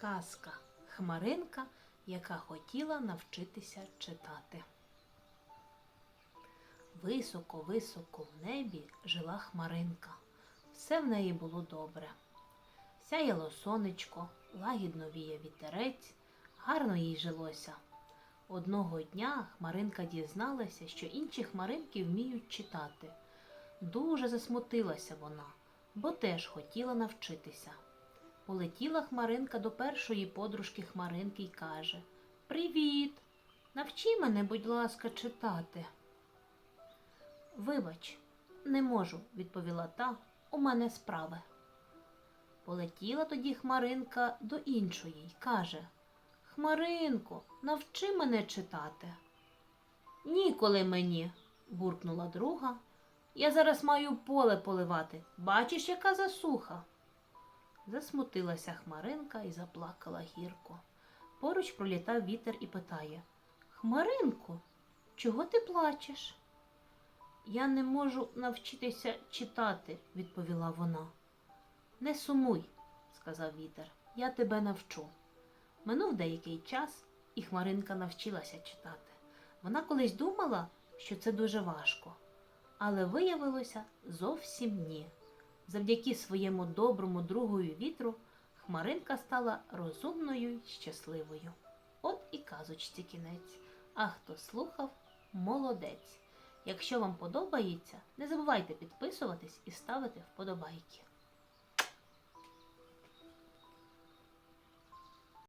Казка Хмаринка, яка хотіла навчитися читати. Високо-високо в небі жила хмаринка. Все в неї було добре. Сяяло сонечко, лагідно віє вітерець, гарно їй жилося. Одного дня хмаринка дізналася, що інші хмаринки вміють читати. Дуже засмутилася вона, бо теж хотіла навчитися. Полетіла хмаринка до першої подружки хмаринки й каже Привіт! Навчи мене, будь ласка, читати. Вибач, не можу, відповіла та, у мене справи. Полетіла тоді хмаринка до іншої й каже Хмаринко, навчи мене читати. Ніколи мені, буркнула друга. Я зараз маю поле поливати. Бачиш, яка засуха. Засмутилася хмаринка і заплакала гірко. Поруч пролітав вітер і питає Хмаринко, чого ти плачеш? Я не можу навчитися читати, відповіла вона. Не сумуй, сказав вітер, я тебе навчу. Минув деякий час, і Хмаринка навчилася читати. Вона колись думала, що це дуже важко, але виявилося зовсім ні. Завдяки своєму доброму другою вітру Хмаринка стала розумною й щасливою. От і казочці кінець. А хто слухав, молодець. Якщо вам подобається, не забувайте підписуватись і ставити вподобайки.